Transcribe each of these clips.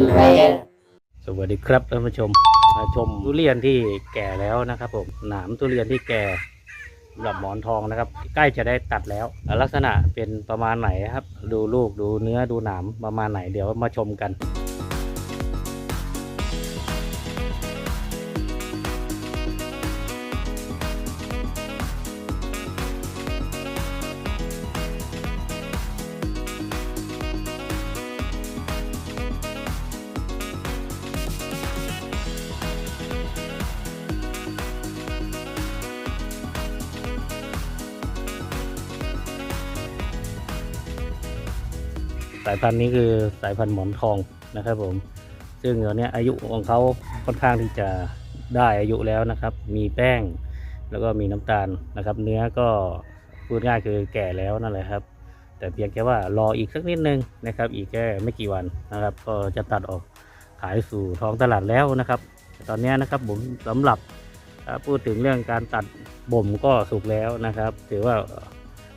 ันเรสวัสดีครับท่านผู้ชมมาชมทุเรียนที่แก่แล้วนะครับผมหนามทุเรียนที่แก่สำหรับหมอนทองนะครับ ใกล้จะได้ตัดแล้ว ลักษณะเป็นประมาณไหนครับ ดูลูกดูเนื้อดูหนามประมาณไหนเดี๋ยวมาชมกัน สายพันธุ์นี้คือสายพันธุ์หมอนทองนะครับผม ซึ่งตอนนี้อายุของเขาค่อนข้างที่จะได้อายุแล้วนะครับ มีแป้งแล้วก็มีน้ำตาลนะครับ เนื้อก็พูดง่ายคือแก่แล้วนั่นแหละครับ แต่เพียงแค่ว่ารออีกสักนิดนึงนะครับ อีกแค่ไม่กี่วันนะครับ ก็จะตัดออกขายสู่ท้องตลาดแล้วนะครับตอนนี้นะครับผมสำหรับพูดถึงเรื่องการตัดบ่มก็สุกแล้วนะครับ ถือว่า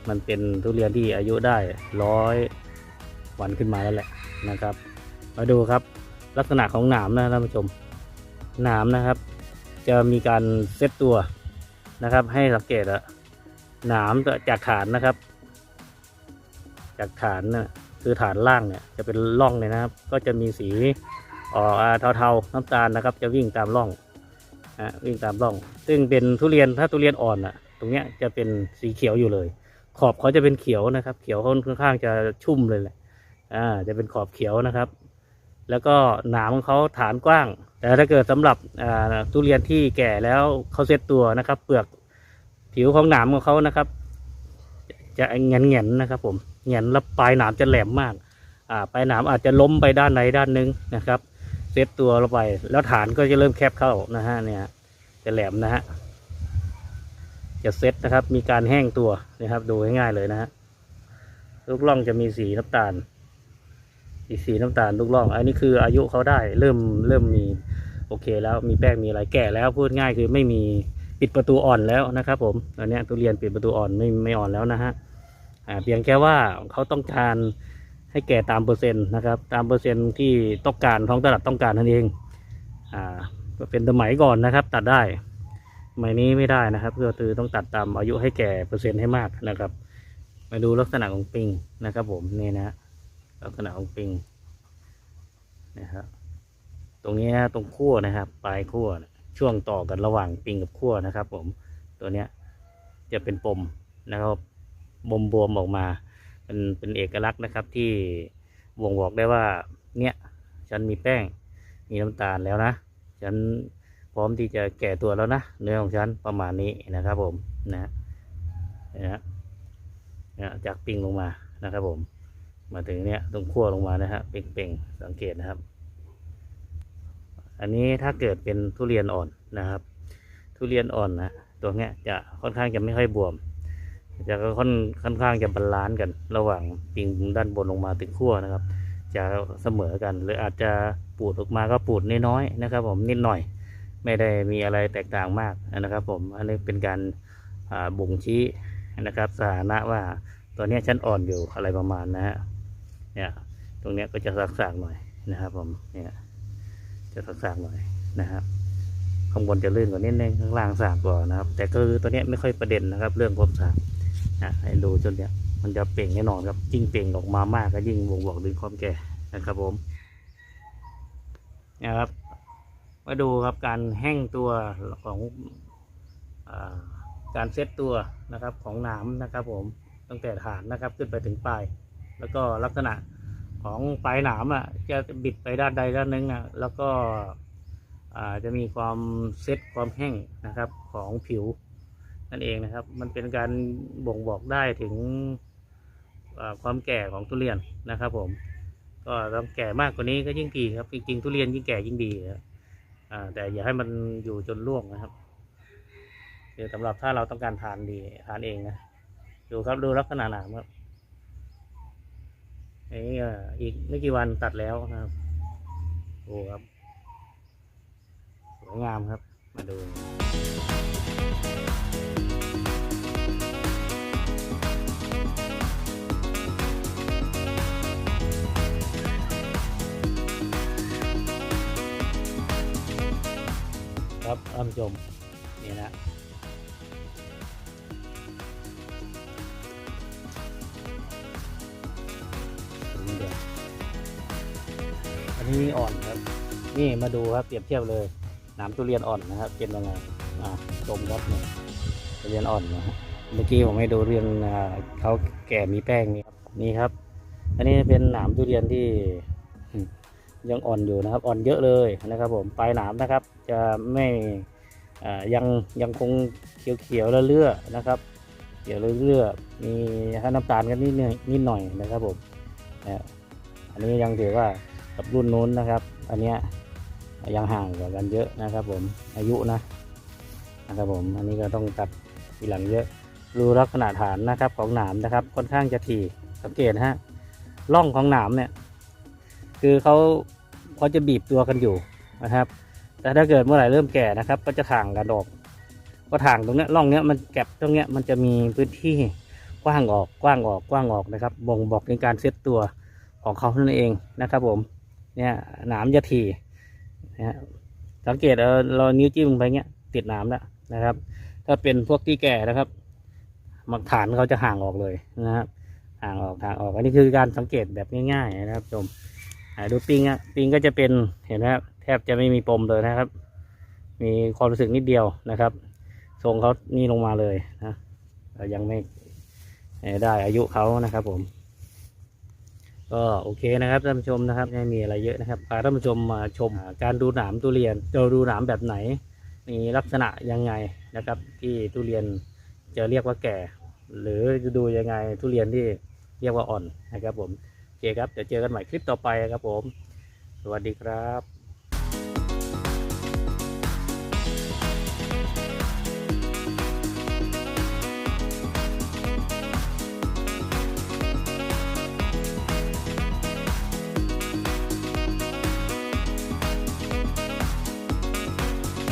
มันเป็นทุเรียนที่อายุได้ร้อย วันขึ้นมาแล้วแหละนะครับ มาดูครับลักษณะของหนามนะท่านผู้ชมหนามนะครับ จะมีการเซตตัวนะครับ ให้สังเกตอะหนามจากฐานนะครับ จากฐานน่ะคือฐานล่างเนี่ยจะเป็นร่องเลยนะครับ ก็จะมีสีออกอ่าเทาๆน้ำตาลนะครับ จะวิ่งตามร่องอะวิ่งตามร่อง ซึ่งเป็นทุเรียนถ้าทุเรียนอ่อนอะตรงเนี้ยจะเป็นสีเขียวอยู่เลย ขอบเขาจะเป็นเขียวนะครับ เขียวค่อนข้างจะชุ่มเลยแหละ อ่าจะเป็นขอบเขียวนะครับ แล้วก็หนามของเขาฐานกว้าง แต่ถ้าเกิดสำหรับอ่าทุเรียนที่แก่แล้วเขาเซตตัวนะครับ เปลือกผิวของหนามของเขานะครับ จะแงนแงนๆนะครับ ผมแงนแล้วปลายหนามจะแหลมมากอ่าปลายหนามอาจจะล้มไปด้านใดด้านหนึ่งนะครับเซตตัวลงไป แล้วฐานก็จะเริ่มแคบเข้านะฮะเนี่ยจะแหลมนะฮะจะเซตนะครับ มีการแห้งตัวนะครับ ดูง่ายๆเลยนะฮะลูกล่องจะมีสีน้ำตาล อีกสีน้ำตาลลูกล่อง อันนี้คืออายุเขาได้เริ่มเริ่มมีโอเคแล้วมีแป้งมีอะไรแก่แล้วพูดง่ายคือไม่มีปิดประตูอ่อนแล้วนะครับ ผมตอนนี้ทุเรียนปิดประตูอ่อนไม่ไม่อ่อนแล้วนะฮะเพียงแค่ว่าเขาต้องการให้แก่ตามเปอร์เซ็นต์นะครับ ตามเปอร์เซ็นต์ที่ต้องการท้องตลาดต้องการนั่นเองอ่าก็เป็นสมัยก่อนนะครับ ตัดได้สมัยนี้ไม่ได้นะครับก็คือต้องตัดตามอายุให้แก่เปอร์เซ็นต์ให้มากนะครับ มาดูลักษณะของปิงนะครับ ผมนี่นะ ลักษณะของปิงนะครับตรงนี้นะตรงขั้วนะครับ ปลายขั้วนะช่วงต่อกันระหว่างปิงกับขั้วนะครับ ผมตัวเนี้ยจะเป็นปมนะครับบมบวมออกมา เป็นเป็นเอกลักษณ์นะครับ ที่บ่งบอกได้ว่า เนี่ยฉันมีแป้งมีน้ำตาลแล้วนะฉันพร้อมที่จะแก่ตัวแล้วนะเนื้อของฉันประมาณนี้นะครับ ผมนะนะจากปิงลงมานะครับผม มาถึงเนี้ยตรงขั้วลงมานะฮะเป่งๆสังเกตนะครับ อันนี้ถ้าเกิดเป็นทุเรียนอ่อนนะครับ ทุเรียนอ่อนนะตัวเนี้ยจะค่อนข้างจะไม่ค่อยบวม จะค่อนค่อนข้างจะบาลานซ์กัน ระหว่างปิงด้านบนลงมาถึงขั้วนะครับ จะเสมอกัน หรืออาจจะปูดออกมาก็ปูดน้อยๆนะครับ ผมนิดหน่อย ไม่ได้มีอะไรแตกต่างมากนะครับ ผมอันนี้เป็นการบ่งชี้นะครับ สถานะว่าตัวเนี้ยชั้นอ่อนอยู่อะไรประมาณนะฮะ เนี่ยตรงเนี้ยก็จะสักๆหน่อยนะครับ ผมเนี่ยจะสักๆหน่อยนะครับข้างบนจะลื่นกว่านิดนึงข้างล่างสากกว่านะครับ แต่ก็คือตัวเนี้ยไม่ค่อยประเด็นนะครับ เรื่องความสากนะให้ดูจนเนี้ยมันจะเปล่งแน่นอนครับยิ่งเปล่งออกมามากก็ยิ่งบ่งบอกถึงความแก่นะครับผมนะครับมาดูครับการแห้งตัวของอาการเซตตัวนะครับของหนามนะครับผมตั้งแต่ฐานนะครับขึ้นไปถึงปลาย แล้วก็ลักษณะของปลายหนามอะจะบิดไปด้านใดด้านหนึ่งอะแล้วก็อาจะมีความเซตความแห้งนะครับของผิวนั่นเองนะครับ มันเป็นการบ่งบอกได้ถึงความแก่ของทุเรียนนะครับ ผม ก็ต้องแก่มากกว่านี้ก็ยิ่งดีครับจริงๆทุเรียนยิ่งแก่ยิ่งดีครับแต่อย่าให้มันอยู่จนร่วงนะครับคือสำหรับถ้าเราต้องการทานดีทานเองนะดูครับดูลักษณะหนามครับ อันนี้อีกไม่กี่วันตัดแล้วนะครับโอ้ครับสวยงามครับ มาดูครับท่านผู้ชมนี่นะ นนี้อ่อนครับ นี่มาดูครับเปรียบเทียบเลยหนามทุเรียนอ่อนนะครับ เป็นยังไงอ่าชมครับเนี่ยทุเรียนอ่อนนะฮะเมื่อกี้ผมให้ดูเรียนเขาแก่มีแป้งนี่ครับนี่ครับ อันนี้เป็นหนามทุเรียนที่ยังอ่อนอยู่นะครับ อ่อนเยอะเลยนะครับ ผมปลายหนามนะครับ จะไม่ยังยังคงเขียวๆเลื่อๆนะครับเขียวเลื่อๆมีน้ำตาลกันนิดหน่อยนิดหน่อยนะครับผม อันนี้ยังถือว่า กับรุ่นนู้นนะครับ อันเนี้ยยังห่างกว่ากันเยอะนะครับ ผมอายุนะนะครับผมอันนี้ก็ต้องตัดทีหลังเยอะรูลักษณะฐานนะครับของหนามนะครับ ค่อนข้างจะถี่สังเกตนะฮะร่องของหนามเนี่ย คือเขาเขาจะบีบตัวกันอยู่นะครับ แต่ถ้าเกิดเมื่อไหร่เริ่มแก่นะครับ ก็จะถ่างกันออกก็ถ่างตรงเนี้ยร่องเนี้ยมันแก็บตรงเนี้ยมันจะมีพื้นที่กว้างออกกว้างออกกว้างออกนะครับบ่งบอกในการเซตตัวของเขานั่นเองนะครับผม เนี่ยหนามจะถี่นะฮะสังเกตเออเรานิ้วจิ้มลงไปเงี้ยติดหนามแล้วนะครับ ถ้าเป็นพวกที่แก่นะครับมักฐานเขาจะห่างออกเลยนะครับ ห่างออกห่างออกอันนี้คือการสังเกตแบบง่าย ๆ นะครับชมดูปิงอะปิงก็จะเป็นเห็นไหมครับแทบจะไม่มีปมเลยนะครับ มีความรู้สึกนิดเดียวนะครับทรงเขานี่ลงมาเลยนะยังไม่ได้อายุเขานะครับผม ก็โอเคนะครับท่านผู้ชมนะครับไม่มีอะไรเยอะนะครับพาท่านผู้ชมมาชมการดูหนามทุเรียนจะดูหนามแบบไหน มีลักษณะยังไงนะครับ ที่ทุเรียนจะเรียกว่าแก่ หรือจะดูยังไงทุเรียนที่เรียกว่าอ่อนนะครับผมโอเคครับเดี๋ยวเจอกันใหม่คลิปต่อไปครับผม สวัสดีครับ